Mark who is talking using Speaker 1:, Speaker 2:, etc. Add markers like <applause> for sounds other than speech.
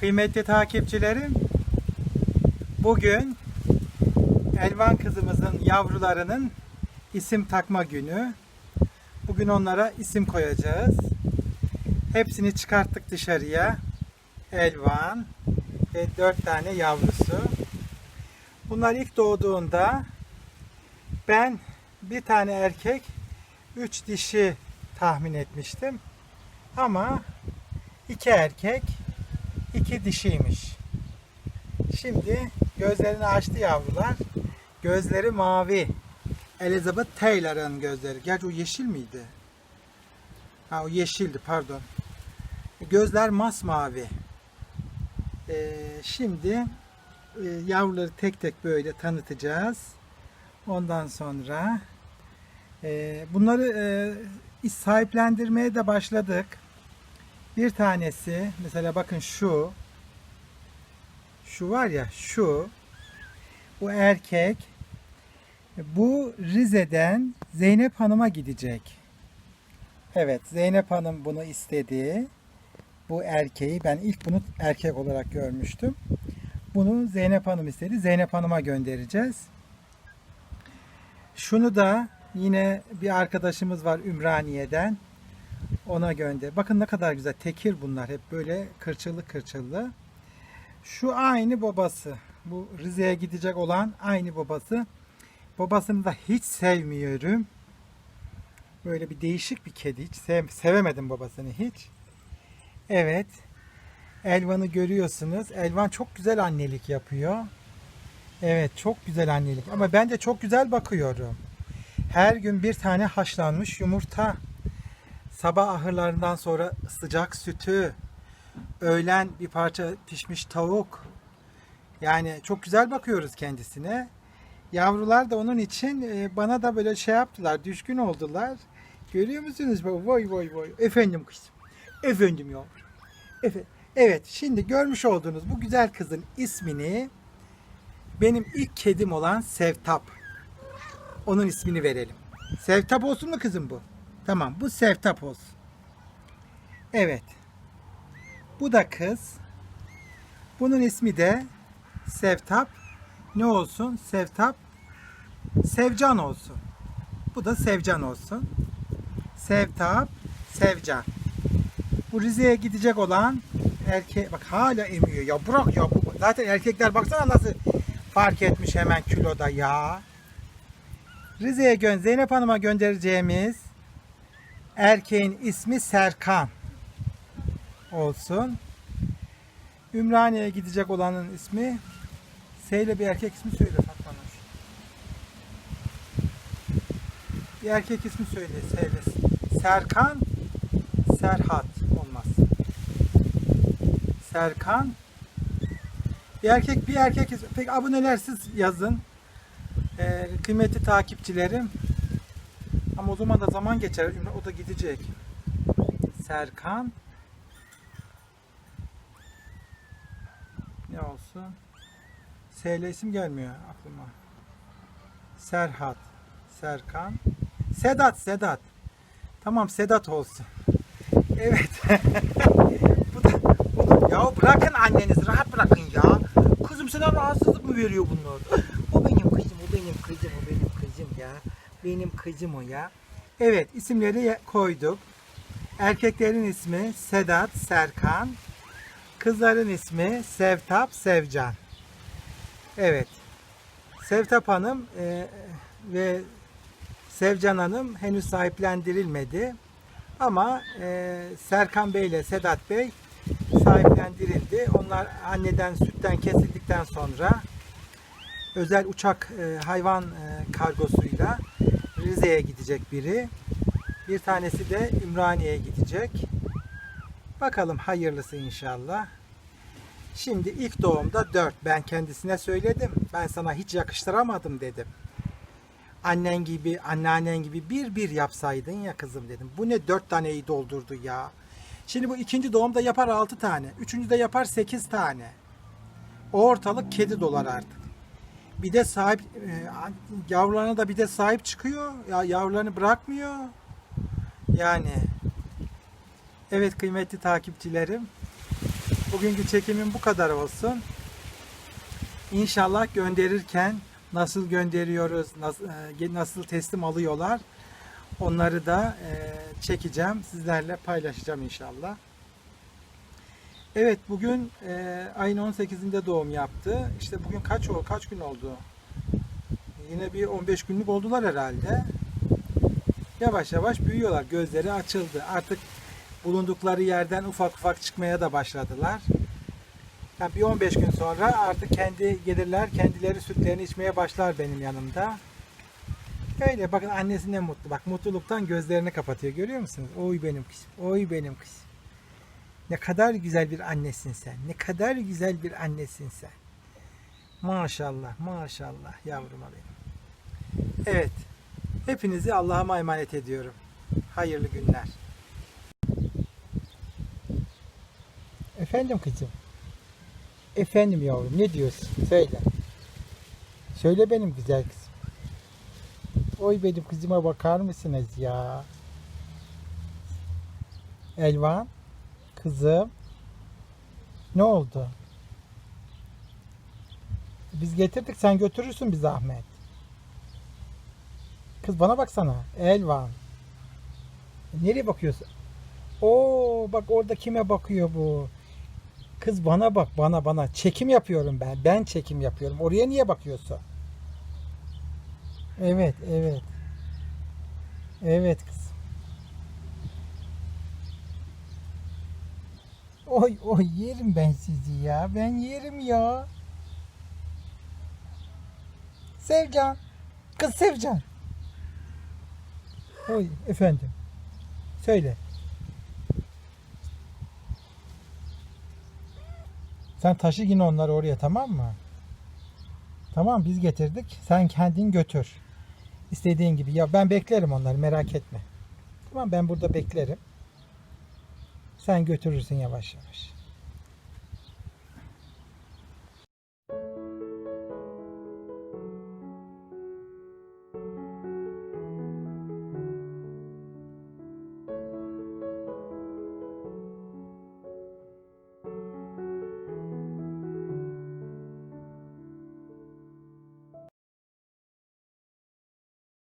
Speaker 1: Kıymetli takipçilerim, bugün Elvan kızımızın yavrularının isim takma günü. Bugün onlara isim koyacağız. Hepsini çıkarttık dışarıya. Elvan ve dört tane yavrusu. Bunlar ilk doğduğunda ben bir tane erkek, üç dişi tahmin etmiştim. Ama iki erkek, iki dişiymiş. Şimdi gözlerini açtı yavrular. Gözleri mavi. Elizabeth Taylor'ın gözleri. Gerçi o yeşil miydi? Ha o yeşildi pardon. Gözler masmavi. Ee, şimdi e, yavruları tek tek böyle tanıtacağız. Ondan sonra e, bunları e, sahiplendirmeye de başladık. Bir tanesi mesela bakın şu şu var ya şu bu erkek bu Rize'den Zeynep Hanım'a gidecek. Evet Zeynep Hanım bunu istedi. Bu erkeği ben ilk bunu erkek olarak görmüştüm. Bunu Zeynep Hanım istedi. Zeynep Hanım'a göndereceğiz. Şunu da yine bir arkadaşımız var Ümraniye'den. Ona gönder. Bakın ne kadar güzel. Tekir bunlar. Hep böyle kırçıllı kırçıllı. Şu aynı babası. Bu Rize'ye gidecek olan aynı babası. Babasını da hiç sevmiyorum. Böyle bir değişik bir kedi. Hiç sev- sevemedim babasını hiç. Evet. Elvan'ı görüyorsunuz. Elvan çok güzel annelik yapıyor. Evet çok güzel annelik. Ama ben de çok güzel bakıyorum. Her gün bir tane haşlanmış yumurta. Sabah ahırlarından sonra sıcak sütü. Öğlen bir parça pişmiş tavuk. Yani çok güzel bakıyoruz kendisine. Yavrular da onun için e, bana da böyle şey yaptılar, düşkün oldular. Görüyor musunuz? Vay vay vay. Efendim kızım. Efendim yavrum. Efe- Evet, şimdi görmüş olduğunuz bu güzel kızın ismini benim ilk kedim olan Sevtap. Onun ismini verelim. Sevtap olsun mu kızım bu? Tamam, bu Sevtap olsun. Evet. Bu da kız. Bunun ismi de Sevtap. Ne olsun? Sevtap. Sevcan olsun. Bu da Sevcan olsun. Sevtap, Sevcan. Bu Rize'ye gidecek olan erkek bak hala emiyor ya bırak ya bu zaten erkekler baksana nasıl fark etmiş hemen kiloda ya. Rize'ye gön Zeynep Hanım'a göndereceğimiz erkeğin ismi Serkan olsun. Ümraniye'ye gidecek olanın ismi Seyle bir erkek ismi söyle Fatma. Bir erkek ismi söyle Seyle. Serkan Serhat olmaz. Serkan bir erkek bir erkek ismi. Peki abonelersiz yazın. Ee, kıymetli takipçilerim. Ama o zaman da zaman geçer. O da gidecek. Serkan ne olsun? S ile isim gelmiyor aklıma. Serhat, Serkan, Sedat, Sedat. Tamam Sedat olsun. Evet. <laughs> bu da, bu da, ya bırakın anneniz rahat bırakın ya. Kızım sana rahatsızlık mı veriyor bunlar? O benim kızım, o benim kızım, o benim kızım ya. Benim kızım o ya. Evet isimleri koyduk. Erkeklerin ismi Sedat, Serkan. Kızların ismi Sevtap, Sevcan. Evet. Sevtap Hanım e, ve Sevcan Hanım henüz sahiplendirilmedi. Ama e, Serkan Bey ile Sedat Bey sahiplendirildi. Onlar anneden sütten kesildikten sonra özel uçak e, hayvan e, kargosuyla Rize'ye gidecek biri. Bir tanesi de Ümraniye'ye gidecek. Bakalım hayırlısı inşallah. Şimdi ilk doğumda 4. Ben kendisine söyledim. Ben sana hiç yakıştıramadım dedim. Annen gibi, anneannen gibi bir bir yapsaydın ya kızım dedim. Bu ne 4 taneyi doldurdu ya. Şimdi bu ikinci doğumda yapar 6 tane. Üçüncüde yapar 8 tane. O ortalık kedi dolar artık. Bir de sahip e, yavrularına da bir de sahip çıkıyor. Ya yavrularını bırakmıyor. Yani evet kıymetli takipçilerim Bugünkü çekimim bu kadar olsun. İnşallah gönderirken nasıl gönderiyoruz, nasıl, e, nasıl teslim alıyorlar onları da e, çekeceğim. Sizlerle paylaşacağım inşallah. Evet bugün e, ayın 18'inde doğum yaptı. İşte bugün kaç o kaç gün oldu? Yine bir 15 günlük oldular herhalde. Yavaş yavaş büyüyorlar. Gözleri açıldı. Artık bulundukları yerden ufak ufak çıkmaya da başladılar. Yani bir 15 gün sonra artık kendi gelirler, kendileri sütlerini içmeye başlar benim yanımda. Öyle bakın annesi ne mutlu. Bak mutluluktan gözlerini kapatıyor. Görüyor musunuz? Oy benim kızım. Oy benim kızım. Ne kadar güzel bir annesin sen. Ne kadar güzel bir annesin sen. Maşallah, maşallah yavruma benim. Evet. Hepinizi Allah'a emanet ediyorum. Hayırlı günler. Efendim kızım. Efendim yavrum ne diyorsun? Söyle. Söyle benim güzel kızım. Oy benim kızıma bakar mısınız ya? Elvan. Kızım. Ne oldu? Biz getirdik sen götürürsün bir zahmet. Kız bana baksana. Elvan. Nereye bakıyorsun? Oo bak orada kime bakıyor bu? Kız bana bak bana bana. Çekim yapıyorum ben. Ben çekim yapıyorum. Oraya niye bakıyorsun? Evet, evet. Evet kızım. Oy oy yerim ben sizi ya. Ben yerim ya. Sevcan. Kız Sevcan. Oy efendim. Söyle. Sen taşı yine onları oraya tamam mı? Tamam biz getirdik. Sen kendin götür. İstediğin gibi. Ya ben beklerim onları merak etme. Tamam ben burada beklerim. Sen götürürsün yavaş yavaş.